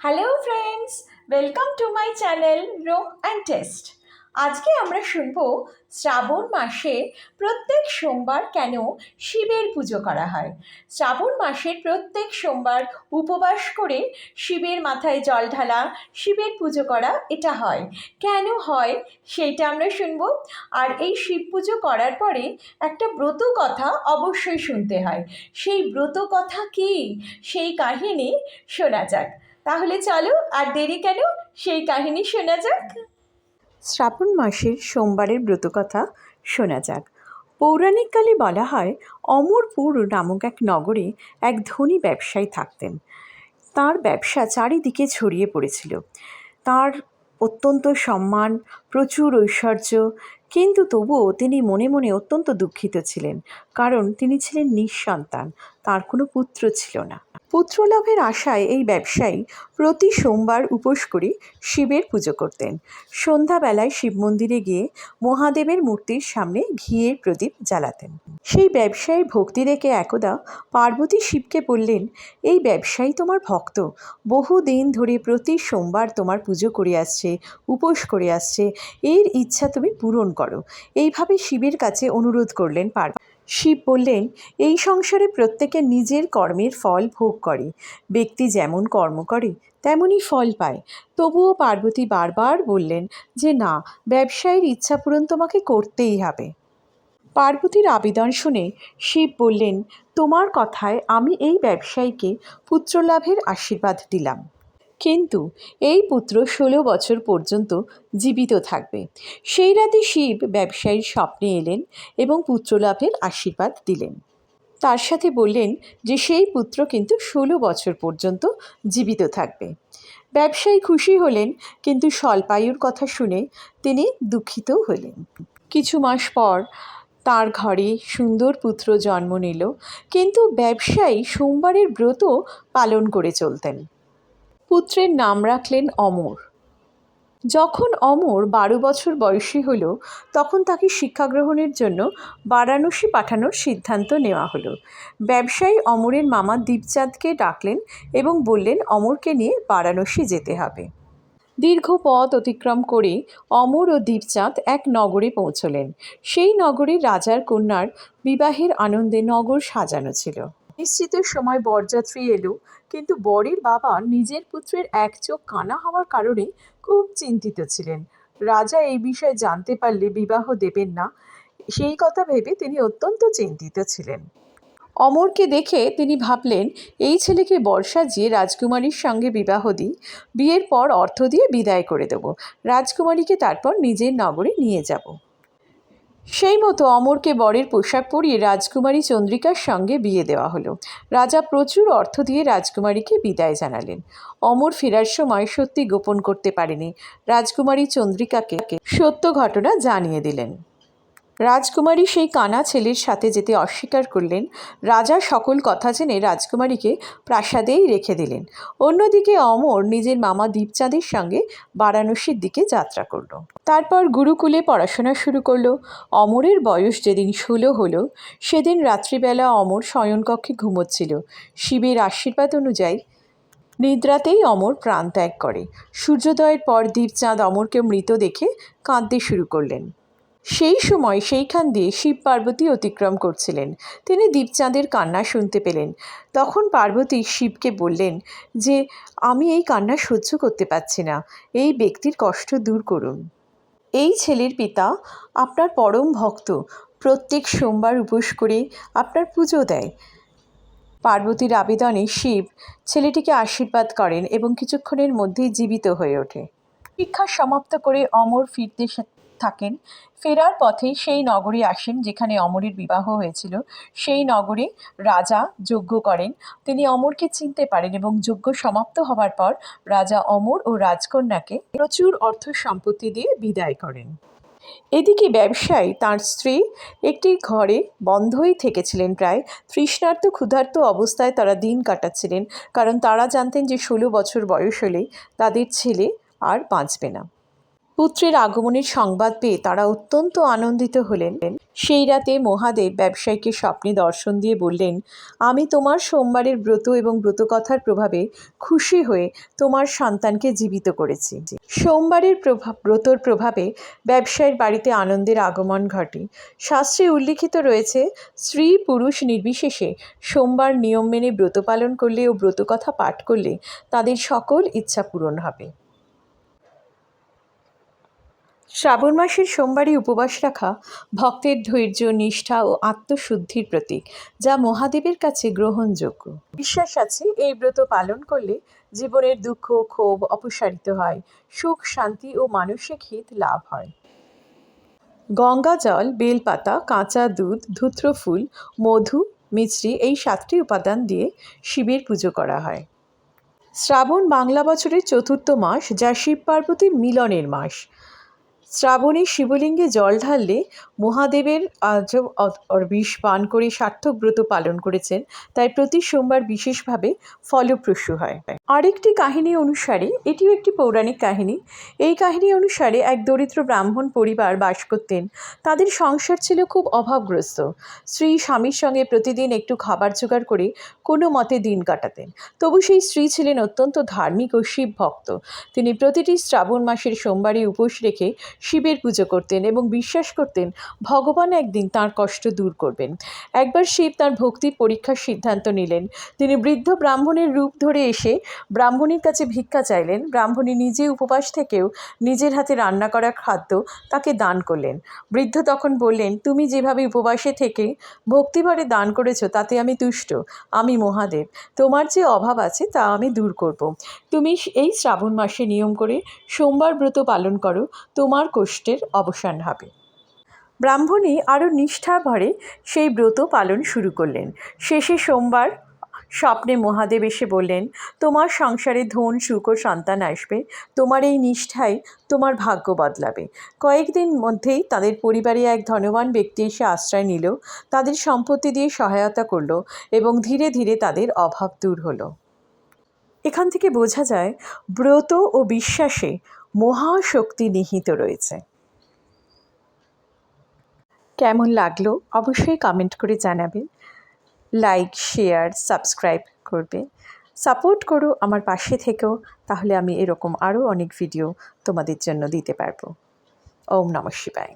Hello friends welcome to my channel Rome and test আজকে আমরা শুনব শ্রাবণ মাসে প্রত্যেক সোমবার কেন শিবের পুজো করা হয়। শ্রাবণ মাসের প্রত্যেক সোমবার উপবাস করে শিবের মাথায় জল ঢালা, শিবের পুজো করা এটা হয়। কেন হয় সেইটা আমরা শুনব। আর এই শিব পুজো করার পরে একটা ব্রত কথা অবশ্যই শুনতে হয়। সেই ব্রত কথা কি? সেই কাহিনী শোনা যাক। তাহলে চলো, আর দেরি কেন? সেই কাহিনী শোনা যাক। শ্রাবণ মাসের সোমবারের ব্রতকথা শোনা যাক। পৌরাণিককালে বলা হয়, অমরপুর নামক এক নগরে এক ধনী ব্যবসায়ী থাকতেন। তার ব্যবসা চারিদিকে ছড়িয়ে পড়েছিল। তার অত্যন্ত সম্মান, প্রচুর ঐশ্বর্য, কিন্তু তবুও তিনি মনে মনে অত্যন্ত দুঃখিত ছিলেন, কারণ তিনি ছিলেন নিঃসন্তান, তার কোনো পুত্র ছিল না। পুত্রলাভের আশায় এই ব্যবসায়ী প্রতি সোমবার উপোস করে শিবের পুজো করতেন। সন্ধ্যাবেলায় শিব মন্দিরে গিয়ে মহাদেবের মূর্তির সামনে ঘিয়ের প্রদীপ জ্বালাতেন। সেই ব্যবসায়ীর ভক্তি দেখে একদা পার্বতী শিবকে বললেন, এই ব্যবসায়ী তোমার ভক্ত। বহু দিন ধরে প্রতি সোমবার তোমার পুজো করে আসছে, উপোস করে আসছে। এর ইচ্ছা তুমি পূরণ করো। এইভাবে শিবের কাছে অনুরোধ করলেন পার্বতী। শিব বললেন, এই সংসারে প্রত্যেকে নিজের কর্মের ফল ভোগ করে। ব্যক্তি যেমন কর্ম করে তেমনই ফল পায়। তবুও পার্বতী বারবার বললেন যে, না, ব্যবসায়ীর ইচ্ছা পূরণ তোমাকে করতেই হবে। পার্বতীর আবেদন শুনে শিব বললেন, তোমার কথায় আমি এই ব্যবসায়ীকে পুত্রলাভের আশীর্বাদ দিলাম। কিন্তু এই পুত্র ষোলো বছর পর্যন্ত জীবিত থাকবে। সেই রাতে শিব ব্যবসায়ীর স্বপ্নে এলেন এবং পুত্রলাভের আশীর্বাদ দিলেন। তার সাথে বললেন যে সেই পুত্র কিন্তু ষোলো বছর পর্যন্ত জীবিত থাকবে। ব্যবসায়ী খুশি হলেন, কিন্তু স্বল্পায়ুর কথা শুনে তিনি দুঃখিত হলেন। কিছু মাস পর তার ঘরে সুন্দর পুত্র জন্ম নিল, কিন্তু ব্যবসায়ী সোমবারের ব্রত পালন করে চলতেন। পুত্রের নাম রাখলেন অমর। যখন অমর বারো বছর বয়সী হল, তখন তাকে শিক্ষা গ্রহণের জন্য বারাণসী পাঠানোর সিদ্ধান্ত নেওয়া হলো। ব্যবসায়ী অমরের মামা দীপচাঁদকে ডাকলেন এবং বললেন, অমরকে নিয়ে বারাণসী যেতে হবে। দীর্ঘ পথ অতিক্রম করে অমর ও দীপচাঁদ এক নগরে পৌঁছলেন। সেই নগরে রাজার কন্যার বিবাহের আনন্দে নগর সাজানো ছিল। নিশ্চিতের সময় বরযাত্রী এলো, কিন্তু বরের বাবা নিজের পুত্রের এক চোখ কানা হওয়ার কারণে খুব চিন্তিত ছিলেন। রাজা এই বিষয়ে জানতে পারলে বিবাহ দেবেন না, সেই কথা ভেবে তিনি অত্যন্ত চিন্তিত ছিলেন। অমরকে দেখে তিনি ভাবলেন, এই ছেলেকে বর্ষা জিয়ে রাজকুমারীর সঙ্গে বিবাহ দিই, বিয়ের পর অর্থ দিয়ে বিদায় করে দেব। রাজকুমারীকে তারপর নিজের নগরে নিয়ে যাব। সেই মতো অমরকে বরের পোশাক পরিয়ে রাজকুমারী চন্দ্রিকার সঙ্গে বিয়ে দেওয়া হলো। রাজা প্রচুর অর্থ দিয়ে রাজকুমারীকে বিদায় জানালেন। অমর ফেরার সময় সত্যি গোপন করতে পারেনি। রাজকুমারী চন্দ্রিকাকে সত্য ঘটনা জানিয়ে দিলেন। রাজকুমারী সেই কানা ছেলের সাথে যেতে অস্বীকার করলেন। রাজা সকল কথা জেনে রাজকুমারীকে প্রাসাদেই রেখে দিলেন। অন্যদিকে অমর নিজের মামা দীপচাঁদের সঙ্গে বারাণসীর দিকে যাত্রা করল। তারপর গুরুকুলে পড়াশোনা শুরু করল। অমরের বয়স যেদিন ষোলো হলো, সেদিন রাত্রিবেলা অমর শয়নকক্ষে ঘুমোচ্ছিল। শিবের আশীর্বাদ অনুযায়ী নিদ্রাতেই অমর প্রাণ ত্যাগ করে। সূর্যোদয়ের পর দীপচাঁদ অমরকে মৃত দেখে কাঁদতে শুরু করলেন। সেই সময় সেইখান দিয়ে শিব পার্বতী অতিক্রম করছিলেন। তিনি দীপচাঁদের কান্না শুনতে পেলেন। তখন পার্বতী শিবকে বললেন যে, আমি এই কান্না সহ্য করতে পারছি না। এই ব্যক্তির কষ্ট দূর করুন। এই ছেলের পিতা আপনার পরম ভক্ত। প্রত্যেক সোমবার উপোস করে আপনার পুজো দেয়। পার্বতীর আবেদনে শিব ছেলেটিকে আশীর্বাদ করেন এবং কিছুক্ষণের মধ্যেই জীবিত হয়ে ওঠে। শিক্ষা সমাপ্ত করে অমর ফিরতে থাকেন। ফেরার পথে সেই নগরে আসেন যেখানে অমরের বিবাহ হয়েছিল। সেই নগরে রাজা যজ্ঞ করেন। তিনি অমরকে চিনতে পারেন এবং যজ্ঞ সমাপ্ত হওয়ার পর রাজা অমর ও রাজকন্যাকে প্রচুর অর্থ সম্পত্তি দিয়ে বিদায় করেন। এদিকে ব্যবসায়ী তার স্ত্রী একটি ঘরে বন্ধই থেকেছিলেন প্রায়। তৃষ্ণার্ত, ক্ষুধার্ত অবস্থায় তারা দিন কাটাচ্ছিলেন। কারণ তারা জানতেন যে ষোলো বছর বয়স হলেই তাদের ছেলে আর বাঁচবে না। পুত্রের আগমনের সংবাদ পেয়ে তারা অত্যন্ত আনন্দিত হলেন। সেই রাতে মহাদেব ব্যবসায়ীকে স্বপ্নে দর্শন দিয়ে বললেন, আমি তোমার সোমবারের ব্রত এবং ব্রতকথার প্রভাবে খুশি হয়ে তোমার সন্তানকে জীবিত করেছি। সোমবারের প্রভাব, ব্রতর প্রভাবে ব্যবসায়ীর বাড়িতে আনন্দের আগমন ঘটে। শাস্ত্রে উল্লিখিত রয়েছে, স্ত্রী পুরুষ নির্বিশেষে সোমবার নিয়ম মেনে ব্রত পালন করলে ও ব্রতকথা পাঠ করলে তাদের সকল ইচ্ছা পূরণ হবে। শ্রাবণ মাসের সোমবারই উপবাস রাখা ভক্তের ধৈর্য, নিষ্ঠা ও আত্মশুদ্ধির প্রতীক, যা মহাদেবের কাছে গ্রহণযোগ্য। বিশ্বাস আছে, এই ব্রত পালন করলে জীবনের দুঃখ, ক্ষোভ অপসারিত হয়, সুখ, শান্তি ও মানসিক হিত লাভ হয়। গঙ্গা জল, বেলপাতা, কাঁচা দুধ ধূত্র ফুল মধু, মিছরি এই সাতটি উপাদান দিয়ে শিবের পুজো করা হয়। শ্রাবণ বাংলা বছরের চতুর্থ মাস, যা শিব পার্বতীর মিলনের মাস। শ্রাবণে শিবলিঙ্গে জল ঢাললে মহাদেবের আজব বিষ পান করে সার্থক ব্রত পালন করেছেন। তাই প্রতি সোমবার বিশেষভাবে ফলপ্রসূ হয়। আরেকটি কাহিনী অনুসারে, এটিও একটি পৌরাণিক কাহিনী। এই কাহিনী অনুসারে এক দরিদ্র ব্রাহ্মণ পরিবার বাস করতেন। তাদের সংসার ছিল খুব অভাবগ্রস্ত। স্ত্রী স্বামীর সঙ্গে প্রতিদিন একটু খাবার জোগাড় করে কোনো মতে দিন কাটাতেন। তবু সেই স্ত্রী ছিলেন অত্যন্ত ধার্মিক ও শিব ভক্ত তিনি প্রতিটি শ্রাবণ মাসের সোমবারে উপোস রেখে শিবের পুজো করতেন এবং বিশ্বাস করতেন ভগবান একদিন তার কষ্ট দূর করবেন। একবার শিব তার ভক্তির পরীক্ষার সিদ্ধান্ত নিলেন। তিনি বৃদ্ধ ব্রাহ্মণের রূপ ধরে এসে ব্রাহ্মণীর কাছে ভিক্ষা চাইলেন। ব্রাহ্মণী নিজে উপবাস থেকেও নিজের হাতে রান্না করা খাদ্য তাকে দান করলেন। বৃদ্ধ তখন বললেন, তুমি যেভাবে উপবাসে থেকে ভক্তিভরে দান করেছ, তাতে আমি তুষ্ট, আমি মহাদেব। তোমার যে অভাব আছে, তা আমি দূর করব। তুমি এই শ্রাবণ মাসে নিয়ম করে সোমবার ব্রত পালন করো। তোমার কষ্টের অবসান হবে। ব্রাহ্মণী আরও নিষ্ঠা ভরে সেই ব্রত পালন শুরু করলেন। শেষে সোমবার স্বপ্নে মহাদেব এসে বললেন, তোমার সংসারে ধন, সুখ ও সন্তান আসবে। তোমার এই নিষ্ঠাই তোমার ভাগ্য বদলাবে। কয়েকদিন মধ্যেই তাদের পরিবারে এক ধনবান ব্যক্তি এসে আশ্রয় নিল। তাদের সম্পত্তি দিয়ে সহায়তা করল এবং ধীরে ধীরে তাদের অভাব দূর হলো। এখান থেকে বোঝা যায়, ব্রত ও বিশ্বাসে মহাশক্তি নিহিত রয়েছে। কেমন লাগল অবশ্যই কমেন্ট করে জানাবেন। লাইক শেয়ার সাবস্ক্রাইব করবে সাপোর্ট করো আমার পাশে থেকেও, তাহলে আমি এরকম আরও অনেক ভিডিও তোমাদের জন্য দিতে পারব। ওম নম শিবায়।